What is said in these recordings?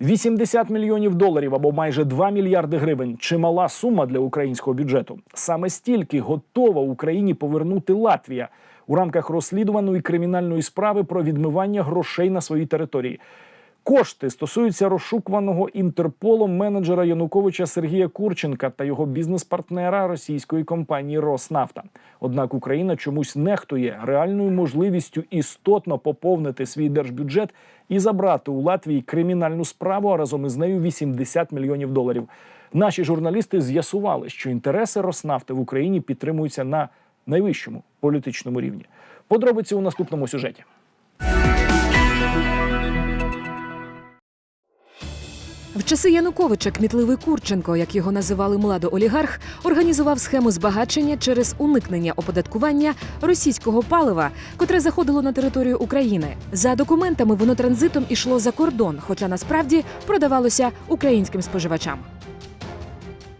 80 мільйонів доларів або майже 2 мільярди гривень чимала сума для українського бюджету. Саме стільки готова Україні повернути Латвія у рамках розслідуваної кримінальної справи про відмивання грошей на своїй території. Кошти стосуються розшукуваного інтерполом менеджера Януковича Сергія Курченка та його бізнес-партнера російської компанії Роснафта. Однак Україна чомусь нехтує реальною можливістю істотно поповнити свій держбюджет і забрати у Латвії кримінальну справу, а разом із нею 80 мільйонів доларів. Наші журналісти з'ясували, що інтереси Роснафти в Україні підтримуються на найвищому політичному рівні. Подробиці у наступному сюжеті. В часи Януковича кмітливий Курченко, як його називали младоолігарх, організував схему збагачення через уникнення оподаткування російського палива, котре заходило на територію України. За документами воно транзитом ішло за кордон, хоча насправді продавалося українським споживачам.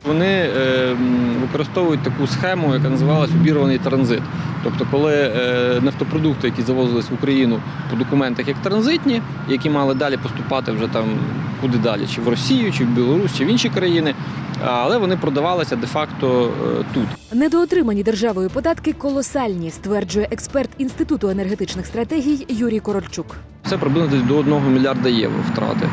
Вони е, використовують таку схему, яка називалась обірваний транзит. Тобто, коли е, нафтопродукти, які завозились в Україну по документах як транзитні, які мали далі поступати вже там куди далі, чи в Росію, чи в Білорусь, чи в інші країни, але вони продавалися де-факто е, тут. Недоотримані державою податки колосальні, стверджує експерт Інституту енергетичних стратегій Юрій Корольчук. Це приблизно десь до 1 мільярда євро втрати.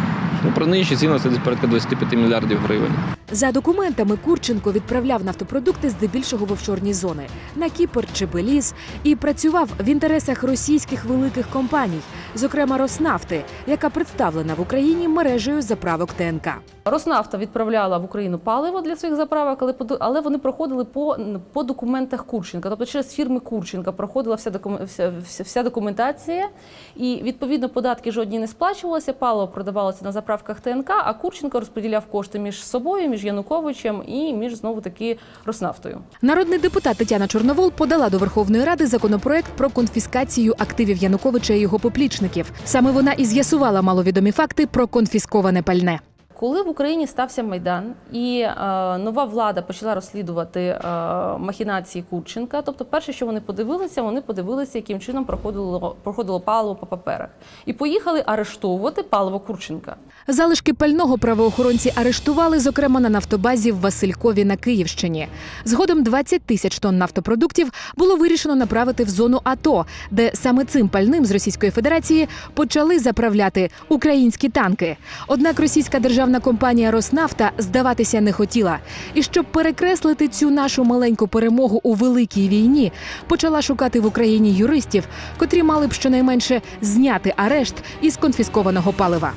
Ну, при нинішній цінах це десь порядка 25 мільярдів гривень. За документами Курченко відправляв нафтопродукти здебільшого в офшорні зони на Кіпр чи Беліз і працював в інтересах російських великих компаній, зокрема Роснафти, яка представлена в Україні мережею заправок ТНК. Роснафта відправляла в Україну паливо для своїх заправок, але але вони проходили по, по документах Курченка. Тобто через фірми Курченка проходила вся, вся, вся документація, і відповідно податки жодні не сплачувалися. Паливо продавалося на заправках ТНК, а Курченко розподіляв кошти між собою, між Януковичем і між знову таки Роснафтою. Народний депутат Тетяна Чорновол подала до Верховної Ради законопроект про конфіскацію активів Януковича і його поплічників. Саме вона і з'ясувала маловідомі факти про конфісковане пальне. Коли в Україні стався майдан і е, нова влада почала розслідувати е, махінації Курченка, тобто, перше, що вони подивилися, вони подивилися, яким чином проходило проходило паливо по паперах, і поїхали арештовувати паливо Курченка. Залишки пального правоохоронці арештували, зокрема на нафтобазі в Василькові на Київщині. Згодом 20 тисяч тонн нафтопродуктів було вирішено направити в зону АТО, де саме цим пальним з Російської Федерації почали заправляти українські танки. Однак російська державна компанія Роснафта здаватися не хотіла. І щоб перекреслити цю нашу маленьку перемогу у великій війні, почала шукати в Україні юристів, котрі мали б щонайменше зняти арешт із конфіскованого палива.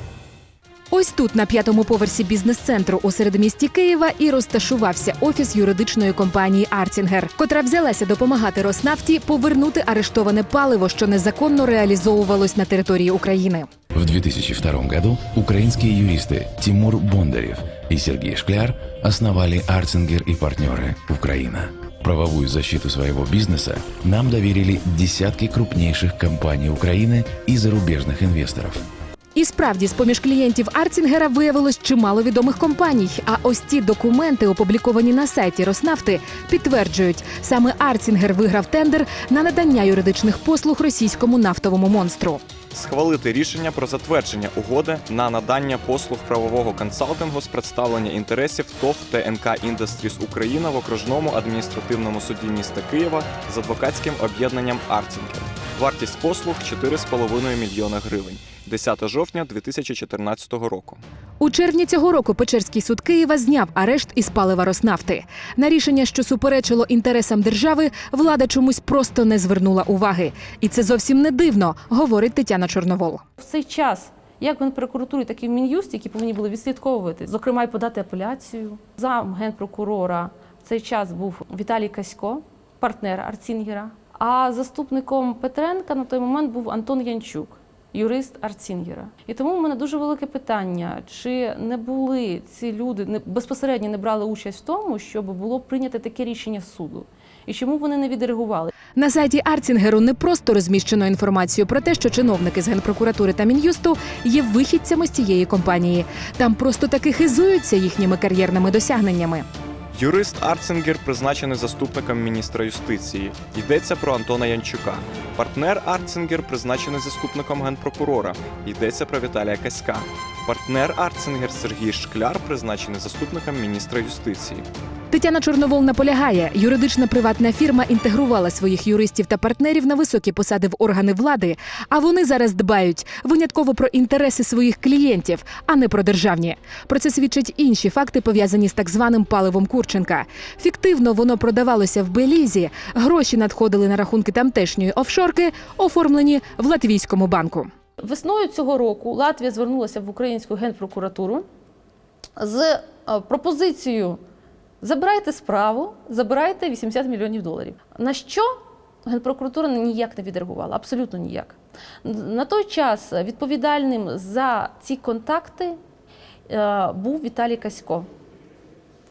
Ось тут, на п'ятому поверсі бізнес-центру у середмісті Києва, і розташувався офіс юридичної компанії Арцінгер, котра взялася допомагати Роснафті повернути арештоване паливо, що незаконно реалізовувалось на території України. В 2002 году украинские юристы Тимур Бондарев и Сергей Шкляр основали Арцингер и партнеры Украина. Правовую защиту своего бизнеса нам доверили десятки крупнейших компаний Украины и зарубежных инвесторов. і справді, з поміж клієнтів Арцінгера виявилось чимало відомих компаній. А ось ці документи, опубліковані на сайті Роснафти, підтверджують, саме Арцінгер виграв тендер на надання юридичних послуг російському нафтовому монстру. схвалити рішення про затвердження угоди на надання послуг правового консалтингу з представлення інтересів ТОВ ТНК Індастріс Україна в окружному адміністративному суді міста Києва з адвокатським об'єднанням Арцінгер. Вартість послуг 4,5 мільйона гривень. 10 жовтня 2014 року. У червні цього року Печерський суд Києва зняв арешт із палива Роснафти. На рішення, що суперечило інтересам держави, влада чомусь просто не звернула уваги. І це зовсім не дивно, говорить Тетяна Чорновол. В цей час. Як Генпрокуратурі, так і в Мін'юсті, які повинні були відслідковувати, зокрема, й подати апеляцію. Зам генпрокурора в цей час був Віталій Касько, партнер Арцінгера. А заступником Петренка на той момент був Антон Янчук, юрист Арцінгера. І тому в мене дуже велике питання: чи не були ці люди не безпосередньо не брали участь в тому, щоб було прийнято таке рішення суду? І чому вони не відреагували? На сайті Арцінгеру не просто розміщено інформацію про те, що чиновники з генпрокуратури та мін'юсту є вихідцями з цієї компанії. Там просто таки хизуються їхніми кар'єрними досягненнями. Юрист Арцингер призначений заступником міністра юстиції. Йдеться про Антона Янчука. Партнер Арцингер призначений заступником генпрокурора. Йдеться про Віталія Каська. Партнер Арцингер Сергій Шкляр призначений заступником міністра юстиції. Тетяна Чорновол наполягає, юридична приватна фірма інтегрувала своїх юристів та партнерів на високі посади в органи влади, а вони зараз дбають винятково про інтереси своїх клієнтів, а не про державні. Про це свідчать інші факти, пов'язані з так званим паливом Курченка. Фіктивно воно продавалося в Белізі, гроші надходили на рахунки тамтешньої офшорки, оформлені в латвійському банку. Весною цього року Латвія звернулася в українську генпрокуратуру з е, пропозицією: забирайте справу, забирайте 80 мільйонів доларів. На що генпрокуратура ніяк не відреагувала, абсолютно ніяк. На той час відповідальним за ці контакти е, був Віталій Касько.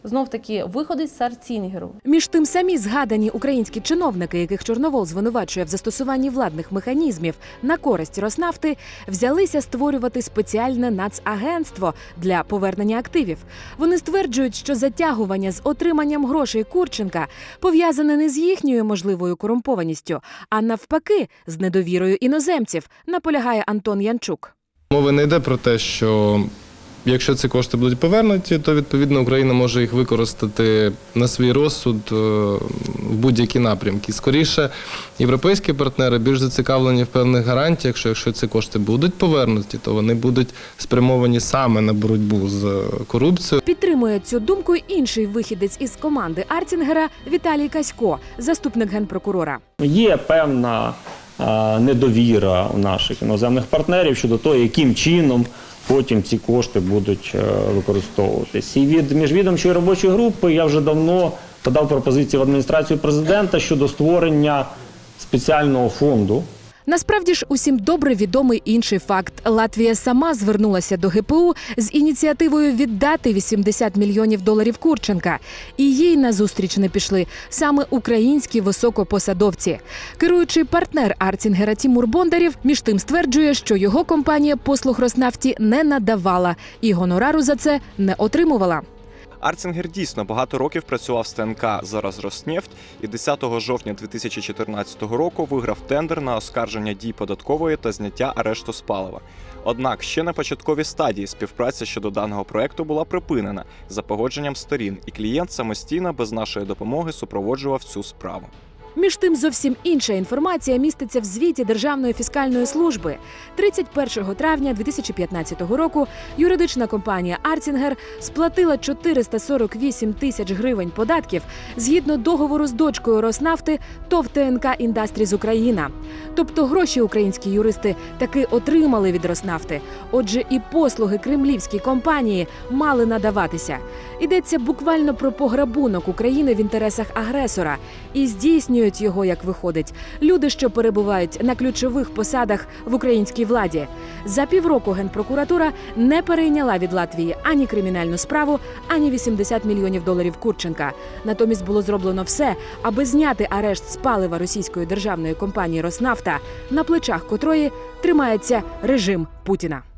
Знов таки виходить з Арцінгеру. Між тим самі згадані українські чиновники, яких Чорновол звинувачує в застосуванні владних механізмів на користь Роснафти, взялися створювати спеціальне нацагентство для повернення активів. Вони стверджують, що затягування з отриманням грошей Курченка пов'язане не з їхньою можливою корумпованістю, а навпаки, з недовірою іноземців. Наполягає Антон Янчук. Мова не йде про те, що якщо ці кошти будуть повернуті, то відповідно Україна може їх використати на свій розсуд е, в будь-які напрямки. Скоріше, європейські партнери більш зацікавлені в певних гарантіях, що якщо ці кошти будуть повернуті, то вони будуть спрямовані саме на боротьбу з е, корупцією. Підтримує цю думку інший вихідець із команди Арцінгера Віталій Касько, заступник генпрокурора. Є певна е, недовіра у наших іноземних партнерів щодо того, яким чином потім ці кошти будуть е, використовуватись. І від міжвідомчої робочої групи я вже давно подав пропозиції в адміністрацію президента щодо створення спеціального фонду Насправді ж усім добре відомий інший факт. Латвія сама звернулася до ГПУ з ініціативою віддати 80 мільйонів доларів Курченка. І їй назустріч не пішли саме українські високопосадовці. Керуючий партнер Арцінгера Тімур Бондарів між тим стверджує, що його компанія послуг Роснафті не надавала і гонорару за це не отримувала. Арцінгер дійсно багато років працював з ТНК зараз Роснефть і 10 жовтня 2014 року виграв тендер на оскарження дій податкової та зняття арешту з палива. Однак ще на початковій стадії співпраця щодо даного проекту була припинена за погодженням сторін, і клієнт самостійно без нашої допомоги супроводжував цю справу. Між тим, зовсім інша інформація міститься в звіті Державної фіскальної служби. 31 травня 2015 року юридична компанія Арцінгер сплатила 448 тисяч гривень податків згідно договору з дочкою Роснафти ТОВ ТНК Індастріз Україна. Тобто гроші українські юристи таки отримали від Роснафти. Отже, і послуги кремлівській компанії мали надаватися. Йдеться буквально про пограбунок України в інтересах агресора і здійснюють його, як виходить, люди, що перебувають на ключових посадах в українській владі. За півроку генпрокуратура не перейняла від Латвії ані кримінальну справу, ані 80 мільйонів доларів Курченка. Натомість було зроблено все, аби зняти арешт з палива російської державної компанії Роснафта, на плечах котрої тримається режим Путіна.